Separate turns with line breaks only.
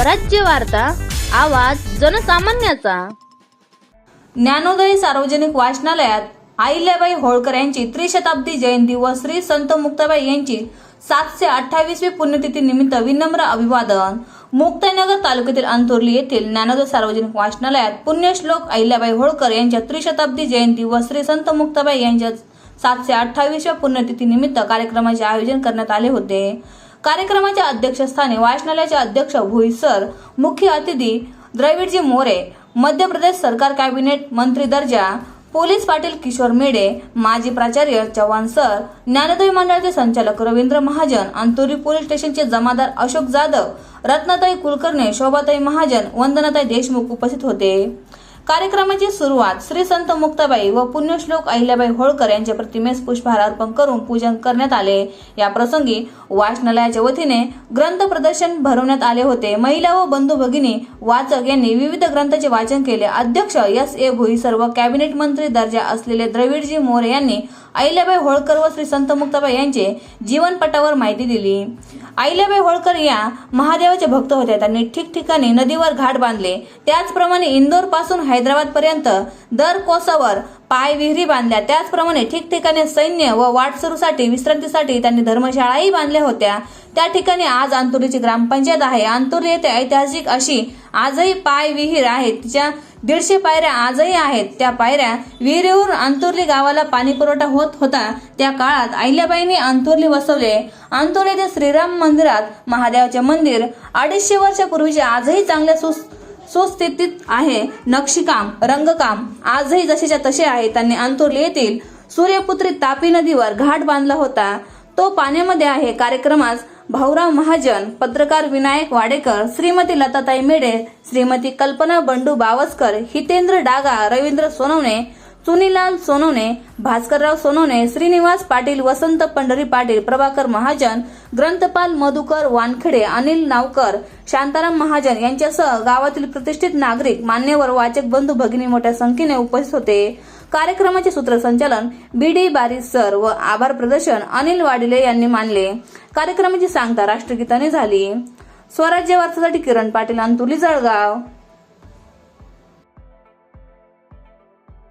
स्वराज्य वार्ता आवाज जनसामान्याचा.
ज्ञानोदय सार्वजनिक वाचनालयात अहिल्याबाई होळकर यांची त्रिशताब्दी जयंती व श्री संत मुक्ताबाई यांची सातशे अठ्ठावीसवी पुण्यतिथी निमित्त विनम्र अभिवादन. मुक्ताईनगर तालुक्यातील अंतुर्ली येथील ज्ञानोदय सार्वजनिक वाचनालयात पुण्यश्लोक अहिल्याबाई होळकर यांच्या त्रिशताब्दी जयंती व श्री संत मुक्ताबाई यांच्या सातशे अठ्ठावीसव्या पुण्यतिथी निमित्त कार्यक्रमाचे आयोजन करण्यात आले होते. कार्यक्रमाच्या अध्यक्षस्थानी वाचनालयाचे अध्यक्ष भुईसर मुख्य अतिथी द्रविडजी मोरे मध्य प्रदेश सरकार कॅबिनेट मंत्री दर्जा पोलीस पाटील किशोर मेडे माजी प्राचार्य चव्हाण सर ज्ञानोदय मंडळाचे संचालक रवींद्र महाजन अंतुरी पोलीस स्टेशनचे जमादार अशोक जाधव रत्नाताई कुलकर्णी शोभाताई महाजन वंदनाताई देशमुख उपस्थित होते. कार्यक्रमाची सुरुवात श्री संत मुक्ताबाई व पुण्यश्लोक अहिल्याबाई होळकर यांच्या प्रतिमेस पुष्पहार अर्पण करून पूजन करण्यात आले. या प्रसंगी वाचनालयाच्या वतीने ग्रंथ प्रदर्शन भरवण्यात आले होते. महिला व बंधू भगिनी वाचक यांनी विविध ग्रंथाचे वाचन केले. अध्यक्ष एस ए भोई सर्व कॅबिनेट मंत्री दर्जा असलेले द्रविडजी मोरे यांनी अहिल्याबाई होळकर व श्री संत मुक्ताबाई यांचे जीवनपटावर माहिती दिली. अहिल्याबाई होळकर या महादेवाचे भक्त होत्या त्यांनी ठिकठिकाणी नदीवर घाट बांधले. त्याचप्रमाणे इंदोरपासून हैदराबाद पर्यंत दर कोसावर पाय विहिरी बांधल्या. त्याचप्रमाणे ठिकठिकाणी सैन्य व वाटसरूसाठी विश्रांतीसाठी त्यांनी धर्मशाळाही बांधल्या होत्या. त्या ठिकाणी आज अंतुरीची ग्रामपंचायत आहे. अंतुरी येथे ऐतिहासिक अशी आजही पाय विहीर आहे तिच्या दीडशे पायऱ्या आजही आहेत. त्या पायऱ्या विहिरीवरून अंतुर्ली गावाला पाणी पुरवठा होत होता. त्या काळात अहिल्याबाईंनी अंतुर्ली वसवले. अंतुर्ली ते श्रीराम मंदिरात महादेवाचे मंदिर. अडीचशे वर्षापूर्वीचे आजही चांगल्या सुस सुस्थितीत आहे. नक्षीकाम रंगकाम आजही जसेच्या तसे आहे त्यांनी अंतुर्ली येथील सूर्यपुत्री तापी नदीवर घाट बांधला होता. तो पाण्यामध्ये आहे. कार्यक्रमास भाऊराव महाजन पत्रकार विनायक वाडेकर श्रीमती लताताई मेडे श्रीमती कल्पना बंडू बावस्कर हितेंद्र डागा रवींद्र सोनवणे चुनीलाल सोनवणे भास्करराव सोनवणे श्रीनिवास पाटील वसंत पंढरी पाटील प्रभाकर महाजन ग्रंथपाल मधुकर वानखेडे अनिल नावकर शांताराम महाजन यांच्यासह गावातील प्रतिष्ठित नागरिक मान्यवर वाचक बंधू भगिनी मोठ्या संख्येने उपस्थित होते. कार्यक्रमाचे सूत्रसंचालन बी डी बारीस सर व आभार प्रदर्शन अनिल वाडिले यांनी मानले. कार्यक्रमाची सांगता राष्ट्रगीताने झाली. स्वराज्य वार्तासाठी किरण पाटील अंतुली जळगाव.